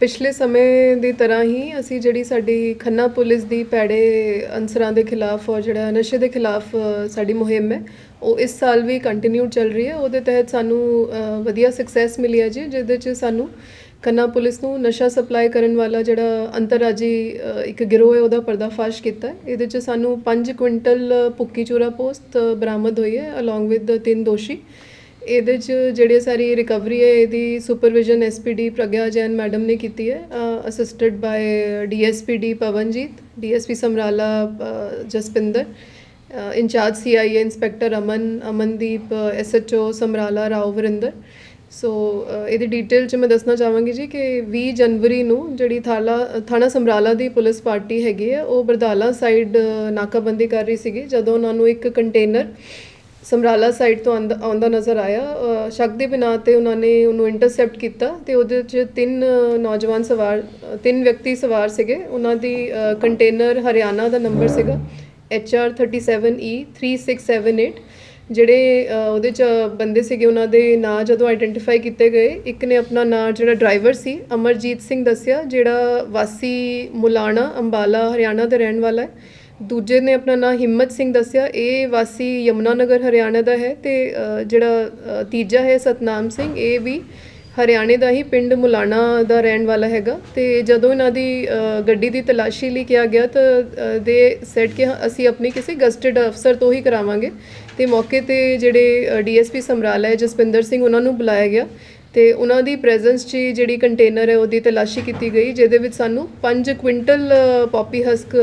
ਪਿਛਲੇ ਸਮੇਂ ਦੀ ਤਰ੍ਹਾਂ ਹੀ ਅਸੀਂ ਜਿਹੜੀ ਸਾਡੀ ਖੰਨਾ ਪੁਲਿਸ ਦੀ ਪੈੜੇ ਅਨਸਰਾਂ ਦੇ ਖਿਲਾਫ ਔਰ ਜਿਹੜਾ ਨਸ਼ੇ ਦੇ ਖਿਲਾਫ ਸਾਡੀ ਮੁਹਿੰਮ ਹੈ, ਉਹ ਇਸ ਸਾਲ ਵੀ ਕੰਟੀਨਿਊ ਚੱਲ ਰਹੀ ਹੈ। ਉਹਦੇ ਤਹਿਤ ਸਾਨੂੰ ਵਧੀਆ ਸਕਸੈਸ ਮਿਲੀ ਹੈ ਜੀ, ਜਿਹਦੇ 'ਚ ਸਾਨੂੰ ਖੰਨਾ ਪੁਲਿਸ ਨੂੰ ਨਸ਼ਾ ਸਪਲਾਈ ਕਰਨ ਵਾਲਾ ਜਿਹੜਾ ਅੰਤਰਰਾਜੀ ਇੱਕ ਗਿਰੋਹ ਹੈ, ਉਹਦਾ ਪਰਦਾਫਾਸ਼ ਕੀਤਾ ਹੈ। ਇਹਦੇ 'ਚ ਸਾਨੂੰ 5 ਕੁਇੰਟਲ ਭੁੱਕੀ ਚੂਰਾ ਪੋਸਤ ਬਰਾਮਦ ਹੋਈ ਹੈ ਅਲੋਂਗ ਵਿਦ ਤਿੰਨ ਦੋਸ਼ੀ। ਇਹਦੇ 'ਚ ਜਿਹੜੇ ਸਾਰੀ ਰਿਕਵਰੀ ਹੈ, ਇਹਦੀ supervision SPD Pragya Jain madam ਨੇ ਕੀਤੀ ਹੈ assisted by DSPD Pawanjit DSP Samrala Jaspinder incharge CIA inspector Aman, Amandeep SHO Samrala, Rao Varinder. So ਇਹਦੀ ਡਿਟੇਲ ਚ ਮੈਂ ਦੱਸਣਾ ਚਾਹਾਂਗੀ ਜੀ ਕਿ 20 ਜਨਵਰੀ ਨੂੰ ਜਿਹੜੀ ਥਾਲਾ, ਥਾਣਾ ਸਮਰਾਲਾ ਦੀ ਪੁਲਿਸ ਪਾਰਟੀ ਹੈਗੀ ਹੈ, ਉਹ ਬਰਦਾਲਾ ਸਾਈਡ ਨਾਕਾਬੰਦੀ ਕਰ ਰਹੀ ਸੀਗੀ, ਜਦੋਂ ਉਹਨਾਂ ਨੂੰ ਇੱਕ ਕੰਟੇਨਰ ਸਮਰਾਲਾ ਸਾਈਡ ਤੋਂ ਆਂਦਾ- ਆਉਂਦਾ ਨਜ਼ਰ ਆਇਆ। ਸ਼ੱਕ ਦੇ ਬਿਨਾਂ ਤੇ ਉਹਨਾਂ ਨੇ ਉਹਨੂੰ ਇੰਟਰਸੈਪਟ ਕੀਤਾ ਤੇ ਉਹਦੇ 'ਚ ਤਿੰਨ ਨੌਜਵਾਨ ਸਵਾਰ, ਤਿੰਨ ਵਿਅਕਤੀ ਸਵਾਰ ਸੀਗੇ। ਉਹਨਾਂ ਦੀ ਕੰਟੇਨਰ ਹਰਿਆਣਾ ਦਾ ਨੰਬਰ ਸੀਗਾ। HR 37E 3678 ਜਿਹੜੇ ਉਹਦੇ 'ਚ ਬੰਦੇ ਸੀਗੇ, ਉਹਨਾਂ ਦੇ ਨਾਂ ਜਦੋਂ ਆਇਡੈਂਟੀਫਾਈ ਕੀਤੇ ਗਏ, ਇੱਕ ਨੇ ਆਪਣਾ ਨਾਂ ਜਿਹੜਾ ਡਰਾਈਵਰ ਸੀ, ਅਮਰਜੀਤ ਸਿੰਘ ਦੱਸਿਆ, ਜਿਹੜਾ ਵਾਸੀ ਮੁਲਾਣਾ ਅੰਬਾਲਾ, ਹਰਿਆਣਾ ਦਾ ਰਹਿਣ ਵਾਲਾ ਹੈ। ਦੂਜੇ ਨੇ ਆਪਣਾ ਨਾਮ ਹਿੰਮਤ ਸਿੰਘ ਦੱਸਿਆ। ਇਹ ਵਾਸੀ ਯਮੁਨਾ ਨਗਰ, ਹਰਿਆਣਾ ਦਾ ਹੈ ਤੇ ਜਿਹੜਾ ਤੀਜਾ ਹੈ ਸਤਨਾਮ ਸਿੰਘ, ਇਹ ਵੀ ਹਰਿਆਣੇ ਦਾ ਹੀ ਪਿੰਡ ਮੁਲਾਣਾ ਦਾ ਰਹਿਣ ਵਾਲਾ ਹੈਗਾ। ਤੇ ਜਦੋਂ ਇਹਨਾਂ ਦੀ ਗੱਡੀ ਦੀ ਤਲਾਸ਼ੀ ਲਈ ਕਿਹਾ ਗਿਆ ਤਾਂ ਦੇ ਸੈਟ ਕਿ ਅਸੀਂ ਆਪਣੀ ਕਿਸੇ ਗਸਟਡ ਅਫਸਰ ਤੋਂ ਹੀ ਕਰਾਵਾਂਗੇ। ਤੇ ਮੌਕੇ ਤੇ ਜਿਹੜੇ ਡੀਐਸਪੀ ਸਮਰਾਲਾ ਹੈ ਜਸਪਿੰਦਰ ਸਿੰਘ, ਉਹਨਾਂ ਨੂੰ ਬੁਲਾਇਆ ਗਿਆ। ਤੇ ਉਹਨਾਂ ਦੀ ਪ੍ਰੈਜ਼ੈਂਸ 'ਚ ਹੀ ਜਿਹੜੀ ਕੰਟੇਨਰ ਹੈ ਉਹਦੀ ਤਲਾਸ਼ੀ ਕੀਤੀ ਗਈ ਜਿਹਦੇ ਵਿੱਚ ਸਾਨੂੰ 5 ਕੁਇੰਟਲ ਪੌਪੀ ਹਸਕ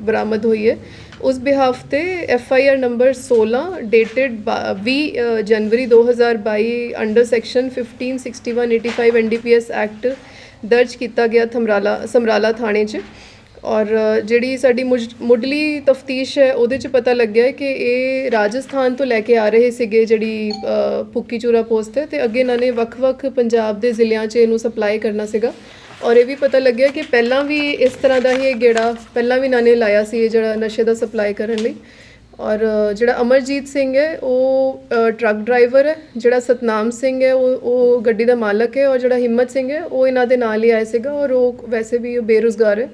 ਬਰਾਮਦ ਹੋਈ ਹੈ। ਉਸ ਬਿਹਾਫ ਤੇ F I R number 16 dated 20 uh, January 2022 under section 1561 85 NDPS act ਦਰਜ ਕੀਤਾ ਗਿਆ ਥਮਰਾਲਾ ਸਮਰਾਲਾ ਥਾਣੇ 'ਚ। ਔਰ ਜਿਹੜੀ ਸਾਡੀ ਮੁਜ- ਮੁੱਢਲੀ ਤਫਤੀਸ਼ ਹੈ ਉਹਦੇ 'ਚ ਪਤਾ ਲੱਗਿਆ ਕਿ ਇਹ ਰਾਜਸਥਾਨ ਤੋਂ ਲੈ ਕੇ ਆ ਰਹੇ ਸੀਗੇ ਜਿਹੜੀ ਅ, ਭੁੱਕੀ ਚੂਰਾ ਪੋਸਟ ਹੈ ਤੇ ਅੱਗੇ ਇਹਨਾਂ ਨੇ ਵੱਖ-ਵੱਖ ਪੰਜਾਬ ਦੇ ਜ਼ਿਲ੍ਹਿਆਂ 'ਚ ਇਹਨੂੰ ਸਪਲਾਈ ਕਰਨਾ ਸੀਗਾ। ਔਰ ਇਹ ਵੀ ਪਤਾ ਲੱਗਿਆ ਕਿ ਪਹਿਲਾਂ ਵੀ ਇਸ ਤਰ੍ਹਾਂ ਦਾ ਹੀ ਇਹ ਗੇੜਾ ਪਹਿਲਾਂ ਵੀ ਇਹਨਾਂ ਨੇ ਲਾਇਆ ਸੀ ਇਹ ਜਿਹੜਾ ਨਸ਼ੇ ਦਾ ਸਪਲਾਈ ਕਰਨ ਲਈ। ਔਰ ਜਿਹੜਾ ਅਮਰਜੀਤ ਸਿੰਘ ਹੈ ਉਹ ਟਰੱਕ ਡਰਾਈਵਰ ਹੈ ਜਿਹੜਾ ਸਤਨਾਮ ਸਿੰਘ ਹੈ ਉਹ ਉਹ ਗੱਡੀ ਦਾ ਮਾਲਕ ਹੈ ਔਰ ਜਿਹੜਾ ਹਿੰਮਤ ਸਿੰਘ ਹੈ ਉਹ ਇਹਨਾਂ ਦੇ ਨਾਲ ਹੀ ਆਇਆ ਸੀਗਾ ਔਰ ਉਹ ਵੈਸੇ ਵੀ ਉਹ ਬੇਰੁਜ਼ਗਾਰ ਹੈ।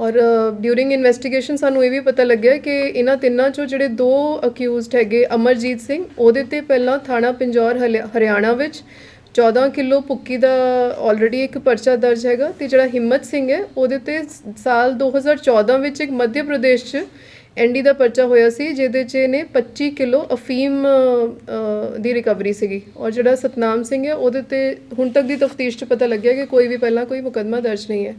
ਔਰ ਡਿਊਰਿੰਗ ਇਨਵੈਸਟੀਗੇਸ਼ਨ ਸਾਨੂੰ ਇਹ ਵੀ ਪਤਾ ਲੱਗਿਆ ਕਿ ਇਹਨਾਂ ਤਿੰਨਾਂ ਚੋਂ ਜਿਹੜੇ ਦੋ ਅਕਿਊਜ਼ਡ ਹੈਗੇ ਅਮਰਜੀਤ ਸਿੰਘ, ਉਹਦੇ ਤੇ ਪਹਿਲਾਂ ਥਾਣਾ ਪੰਜੌਰ ਹਲਿਆ- ਹਰਿਆਣਾ ਵਿੱਚ 14 ਕਿਲੋ ਪੁੱਕੀ ਦਾ ਆਲਰੇਡੀ ਇੱਕ ਪਰਚਾ ਦਰਜ ਹੈਗਾ ਤੇ ਜਿਹੜਾ ਹਿੰਮਤ ਸਿੰਘ ਹੈ, ਉਹਦੇ ਤੇ ਸ- ਸਾਲ 2014 ਵਿੱਚ ਇੱਕ ਮੱਧ ਪ੍ਰਦੇਸ਼ 'ਚ ਐਨਡੀ ਦਾ ਪਰਚਾ ਹੋਇਆ ਸੀ, ਜਿਹਦੇ 'ਚ ਇਹਨੇ 25 ਕਿਲੋ ਅਫੀਮ ਦੀ ਰਿਕਵਰੀ ਸੀਗੀ। ਔਰ ਜਿਹੜਾ ਸਤਨਾਮ ਸਿੰਘ ਹੈ, ਉਹਦੇ ਤੇ ਹੁਣ ਤੱਕ ਦੀ ਤਫਤੀਸ਼ 'ਚ ਪਤਾ ਲੱਗਿਆ ਕਿ ਕੋਈ ਵੀ ਪਹਿਲਾਂ ਕੋਈ ਮੁਕੱਦਮਾ ਦਰਜ ਨਹੀਂ ਹੈ।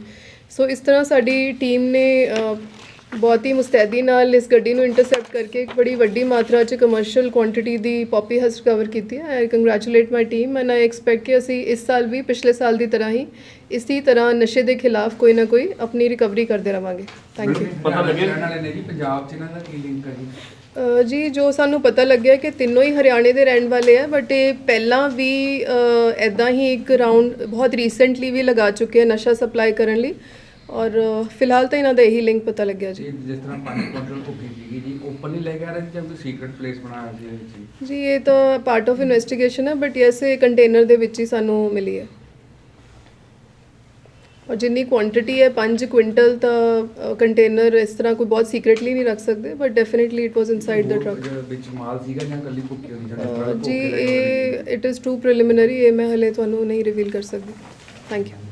ਸੋ ਇਸ ਤਰ੍ਹਾਂ ਸਾਡੀ ਟੀਮ ਨੇ ਬਹੁਤ ਹੀ ਮੁਸਤੈਦੀ ਨਾਲ ਇਸ ਗੱਡੀ ਨੂੰ ਇੰਟਰਸੈਪਟ ਕਰਕੇ ਇੱਕ ਬੜੀ ਵੱਡੀ ਮਾਤਰਾ 'ਚ ਕਮਰਸ਼ੀਅਲ ਕੁਆਂਟੀਟੀ ਦੀ ਪੌਪੀ ਹਸਕ ਕਵਰ ਕੀਤੀ ਹੈ। I congratulate my team and I expect ਕਿ ਅਸੀਂ ਇਸ ਸਾਲ ਵੀ ਪਿਛਲੇ ਸਾਲ ਦੀ ਤਰ੍ਹਾਂ ਹੀ ਇਸੇ ਤਰ੍ਹਾਂ ਨਸ਼ੇ ਦੇ ਖਿਲਾਫ ਕੋਈ ਨਾ ਕੋਈ ਆਪਣੀ ਰਿਕਵਰੀ ਕਰਦੇ ਰਵਾਂਗੇ। ਥੈਂਕ ਯੂ ਪਤਾ ਲੱਗਿਆ- ਰਹਿਣ ਵਾਲੇ ਨੇ ਜੀ ਪੰਜਾਬ 'ਚ ਇਹਨਾਂ ਦਾ ਕੀ ਲਿੰਕ ਹੈ ਜੀ? ਜੀ ਜੋ ਸਾਨੂੰ ਪਤਾ ਲੱਗਿਆ ਕਿ ਤਿੰਨੋਂ ਹੀ ਹਰਿਆਣੇ ਦੇ ਰਹਿਣ ਵਾਲੇ ਆ ਬਟ ਇਹ ਪਹਿਲਾਂ ਵੀ ਐਦਾਂ ਹੀ ਇੱਕ ਰਾਉਂਡ ਬਹੁਤ ਰੀਸੈਂਟਲੀ ਵੀ ਲਗਾ ਚੁੱਕੇ ਆ ਨਸ਼ਾ ਸਪਲਾਈ ਕਰਨ ਲਈ। ਔਰ ਫਿਲਹਾਲ ਤਾਂ ਇਹਨਾਂ ਦਾ ਇਹੀ ਲਿੰਕ ਪਤਾ ਲੱਗਿਆ ਜੀ। ਜੀ ਜਿਸ ਤਰ੍ਹਾਂ 5 ਕੁਇੰਟਲ ਭੁੱਕੀ ਸੀਗੀ ਜੀ ਓਪਨਲੀ ਲੈ ਕੇ ਆ ਰਹੇ ਸੀ ਜਾਂ ਕੋਈ ਸੀਕ੍ਰੀਟ ਪਲੇਸ ਬਣਾਇਆ ਸੀ ਇਹਦੇ ਵਿੱਚ? ਜੀ ਇਹ ਤਾਂ ਪਾਰਟ ਆਫ ਇਨਵੈਸਟੀਗੇਸ਼ਨ ਹੈ ਬਟ ਯੈਸ ਇਹ ਕੰਟੇਨਰ ਦੇ ਵਿੱਚ ਹੀ ਸਾਨੂੰ ਮਿਲੀ ਹੈ। ਔਰ ਜਿੰਨੀ ਕੁਆਂਟੀਟੀ ਹੈ 5 ਕੁਇੰਟਲ ਤਾਂ ਕੰਟੇਨਰ ਇਸ ਤਰ੍ਹਾਂ ਕੋਈ ਬਹੁਤ ਸੀਕ੍ਰੀਟਲੀ ਨਹੀਂ ਰੱਖ ਸਕਦੇ but definitely it was inside the truck ਵਿੱਚ ਮਾਲ ਸੀਗਾ ਜਾਂ ਕੱਲੀ ਭੁੱਕੀ ਹੁੰਦੀ ਸਾਡੇ ਜੀ ਇਹ ਇਟ ਇਜ਼ ਟੂ ਪ੍ਰੀਲਿਮਿਨਰੀ ਇਹ ਮੈਂ ਹਲੇ ਤੁਹਾਨੂੰ ਨਹੀਂ ਰਿਵੀਲ ਕਰ ਸਕਦੀ। Thank you